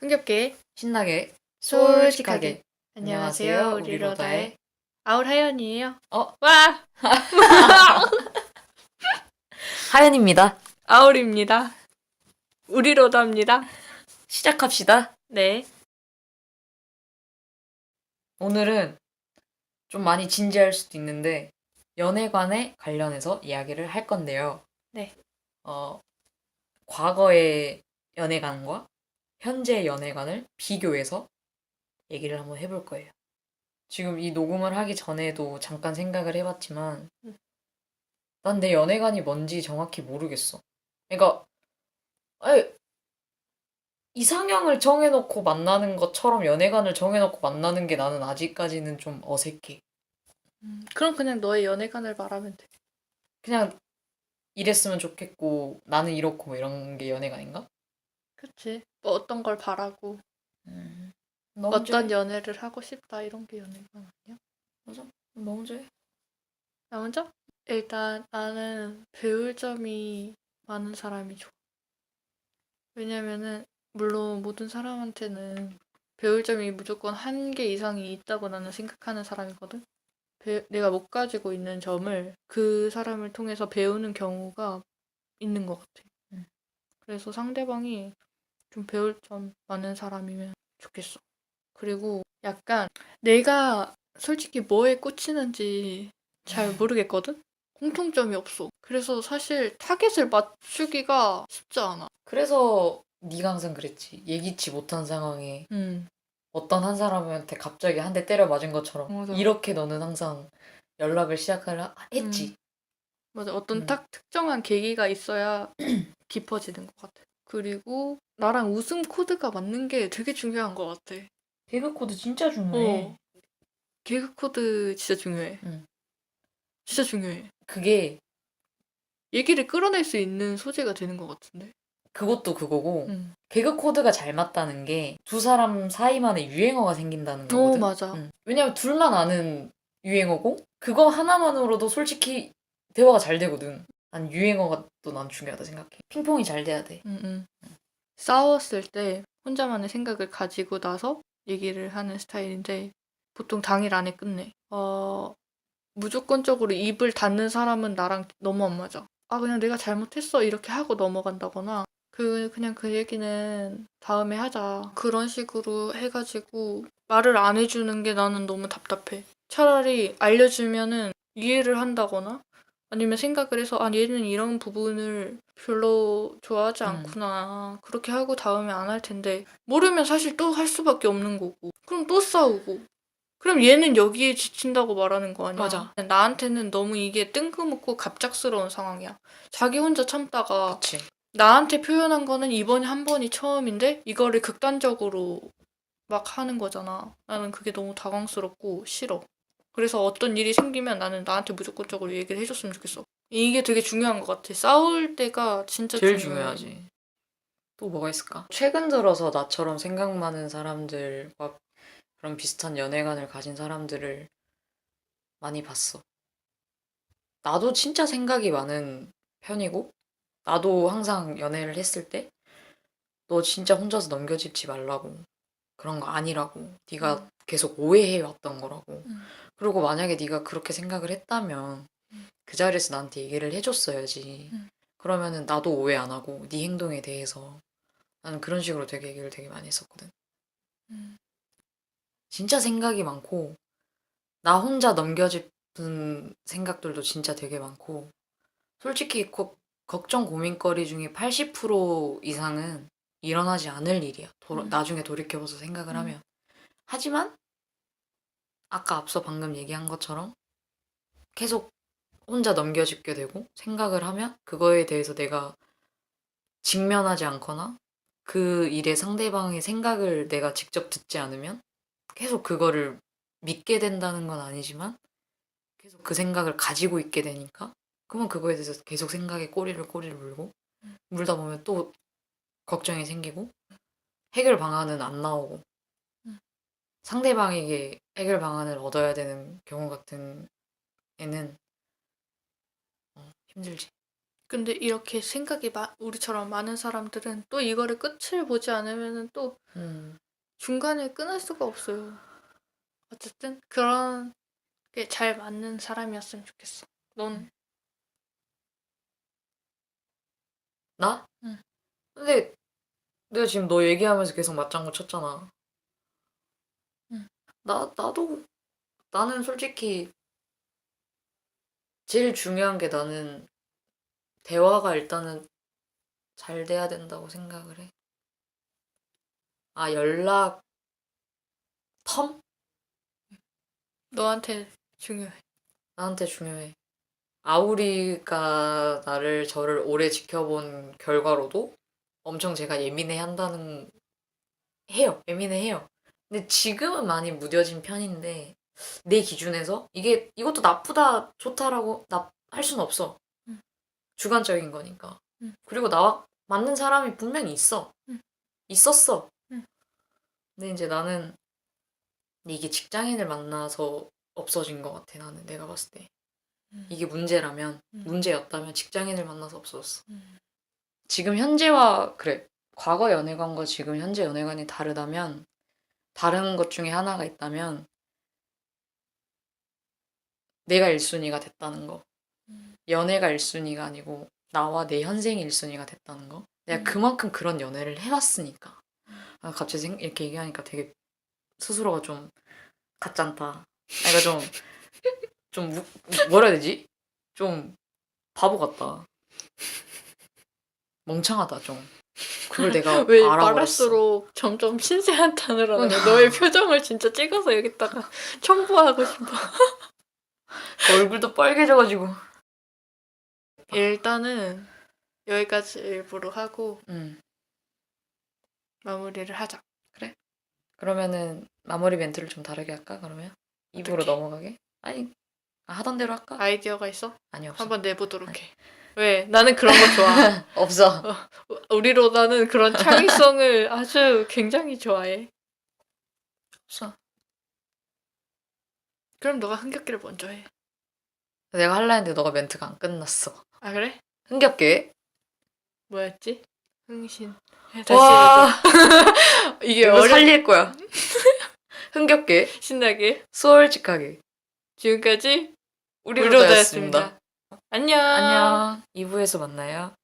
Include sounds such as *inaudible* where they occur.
흥겹게 신나게 솔직하게. 안녕하세요 안녕하세요, 우리로다의 우리 로다의 아울 하연이에요 어 *laughs* 와 하연입니다. 아울입니다 우리 로다입니다 시작합시다. 네 오늘은 좀 많이 진지할 수도 있는데 연애관에 관련해서 이야기를 할 건데요. 네. 어 과거의 연애관과 현재 연애관을 비교해서 얘기를 한번 해볼 거예요. 지금 이 녹음을 하기 전에도 잠깐 생각을 해봤지만 음. 난내 연애관이 뭔지 정확히 모르겠어. 그러니까 아니, 이상형을 정해놓고 만나는 것처럼 연애관을 정해놓고 만나는 게 나는 아직까지는 좀 어색해. 음, 그럼 그냥 너의 연애관을 말하면 돼 그냥 이랬으면 좋겠고 나는 이렇고 뭐 이런 게 연애관인가? 그치 뭐 어떤 걸 바라고 음, 어떤 제 연애를 하고 싶다 이런 게 연애관 아니야? 너무 제나 먼저? 일단 나는 배울 점이 많은 사람이 좋아. 왜냐면은 물론 모든 사람한테는 배울 점이 무조건 한 개 이상이 있다고 나는 생각하는 사람이거든. 배- 내가 못 가지고 있는 점을 그 사람을 통해서 배우는 경우가 있는 것 같아. 음. 그래서 상대방이 좀 배울 점 많은 사람이면 좋겠어. 그리고 약간 내가 솔직히 뭐에 꽂히는지 잘 모르겠거든? 공통점이 없어. 그래서 사실 타겟을 맞추기가 쉽지 않아. 그래서 네가 항상 그랬지. 예기치 못한 상황에 음. 어떤 한 사람한테 갑자기 한 대 때려 맞은 것처럼 맞아. 이렇게 너는 항상 연락을 시작을 하- 했지. 맞아. 어떤 음. 딱 특정한 계기가 있어야 *clears throat* 깊어지는 것 같아. 그리고 나랑 웃음 코드가 맞는 게 되게 중요한 것 같아. 개그 코드 진짜 중요해. 어. 개그 코드 진짜 중요해. 응. 진짜 중요해. 그게 얘기를 끌어낼 수 있는 소재가 되는 것 같은데. 그것도 그거고 응. 개그 코드가 잘 맞다는 게 두 사람 사이만의 유행어가 생긴다는 오, 거거든. 맞아. 응. 왜냐면 둘만 아는 유행어고 그거 하나만으로도 솔직히 대화가 잘 되거든. 난 유행어가 또 난 중요하다 생각해. 핑퐁이 잘 돼야 돼. 응, 응. 싸웠을 때 혼자만의 생각을 가지고 나서 얘기를 하는 스타일인데 보통 당일 안에 끝내. 어, 무조건적으로 입을 닫는 사람은 나랑 너무 안 맞아. 아, 그냥 내가 잘못했어. 이렇게 하고 넘어간다거나. 그, 그냥 그 얘기는 다음에 하자. 그런 식으로 해가지고 말을 안 해주는 게 나는 너무 답답해. 차라리 알려주면은 이해를 한다거나 아니면 생각을 해서 아 얘는 이런 부분을 별로 좋아하지 음. 않구나 그렇게 하고 다음에 안 할 텐데 모르면 사실 또 할 수밖에 없는 거고 그럼 또 싸우고 그럼 얘는 여기에 지친다고 말하는 거 아니야 맞아. 나한테는 너무 이게 뜬금없고 갑작스러운 상황이야 자기 혼자 참다가 그치. 나한테 표현한 거는 이번이 한 번이 처음인데 이거를 극단적으로 막 하는 거잖아. 나는 그게 너무 당황스럽고 싫어. 그래서 어떤 일이 생기면 나는 나한테 무조건적으로 얘기를 해줬으면 좋겠어. 이게 되게 중요한 것 같아. 싸울 때가 진짜 제일. 중요하지. 또 뭐가 있을까? 최근 들어서 나처럼 생각 많은 사람들과 그런 비슷한 연애관을 가진 사람들을 많이 봤어. 나도 진짜 생각이 많은 편이고, 나도 항상 연애를 했을 때, 너 진짜 혼자서 넘겨짚지 말라고. 그런 거 아니라고. 네가 음. 계속 오해해 왔던 거라고. 음. 그리고 만약에 네가 그렇게 생각을 했다면, 음. 그 자리에서 나한테 얘기를 해줬어야지. 음. 그러면은 나도 오해 안 하고 네 행동에 대해서 나는 그런 식으로 되게 얘기를 되게 많이 했었거든. 음. 진짜 생각이 많고 나 혼자 넘겨짚은 생각들도 진짜 되게 많고 솔직히 고- 걱정 고민거리 중에 80% 이상은 일어나지 않을 일이야. 도로- 음. 나중에 돌이켜봐서 생각을 음. 하면. 하지만 아까 앞서 방금 얘기한 것처럼 계속 혼자 넘겨짚게 되고 생각을 하면 그거에 대해서 내가 직면하지 않거나 그 일의 상대방의 생각을 내가 직접 듣지 않으면 계속 그거를 믿게 된다는 건 아니지만 계속 그 생각을 가지고 있게 되니까 그러면 그거에 대해서 계속 생각에 꼬리를 꼬리를 물고 음. 물다 보면 또 걱정이 생기고 해결 방안은 안 나오고 음. 상대방에게 해결 방안을 얻어야 되는 경우 같은 에는 어, 힘들지. 근데 이렇게 생각이 마, 우리처럼 많은 사람들은 또 이거를 끝을 보지 않으면 또 음. 중간에 끊을 수가 없어요. 어쨌든 그런 게 잘 맞는 사람이었으면 좋겠어. 넌 나? 응. 근데 내가 지금 너 얘기하면서 계속 맞장구 쳤잖아. 응. 나 나도 나는 솔직히 제일 중요한 게 나는 대화가 일단은 잘 돼야 된다고 생각을 해. 아 연락 텀 너한테 중요해. 나한테 중요해. 아우리가 나를 저를 오래 지켜본 결과로도 엄청 제가 예민해 한다는 해요. 예민해 해요. 근데 지금은 많이 무뎌진 편인데 내 기준에서 이게 이것도 나쁘다 좋다라고 나 할 수는 없어. 응. 주관적인 거니까. 응. 그리고 나와 맞는 사람이 분명히 있어. 응. 있었어. 응. 근데 이제 나는 이게 직장인을 만나서 없어진 것 같아. 나는 내가 봤을 때. 음. 이게 문제라면 음. 문제였다면 직장인을 만나서 없어졌어. 음. 지금 현재와 그래 과거 연애관과 지금 현재 연애관이 다르다면 다른 것 중에 하나가 있다면 내가 1순위가 됐다는 거. 음. 연애가 1순위가 아니고 나와 내 현생이 1순위가 됐다는 거. 내가 음. 그만큼 그런 연애를 해왔으니까. 아, 갑자기 생- 이렇게 얘기하니까 되게 스스로가 좀 가짠다. 내가 좀, *laughs* 좀, 무- 뭐라 해야 되지? 좀 바보 같다. 멍청하다, 좀. 그걸 내가 왜 알아버렸어. 말할수록 점점 신세한 하는 거야. 그러니까. 너의 표정을 진짜 찍어서 여기다가 첨부하고 싶어. *laughs* 얼굴도 빨개져가지고. 일단은 여기까지 일부러 하고 응. 마무리를 하자. 그러면은 마무리 멘트를 좀 다르게 할까, 그러면? 입으로 어떡해? 넘어가게? 아니, 아, 하던 대로 할까? 아이디어가 있어? 아니, 없어. 한번 내보도록 해. 왜? 나는 그런 거 좋아. *laughs* 없어. 우리로 나는 그런 창의성을 아주 굉장히 좋아해. 없어. 그럼 너가 흥겹기를 먼저 해. 내가 할라 했는데 너가 멘트가 안 끝났어. 아 그래? 흥겹게. 뭐였지? 흥신. 해, 다시 와. *laughs* 이게 이거 어려 살릴 거야. *laughs* 흥겹게, 신나게. 솔직하게. 지금까지 우리로 우리로 다였습니다. 다였습니다. 안녕. 안녕. 2부에서 만나요.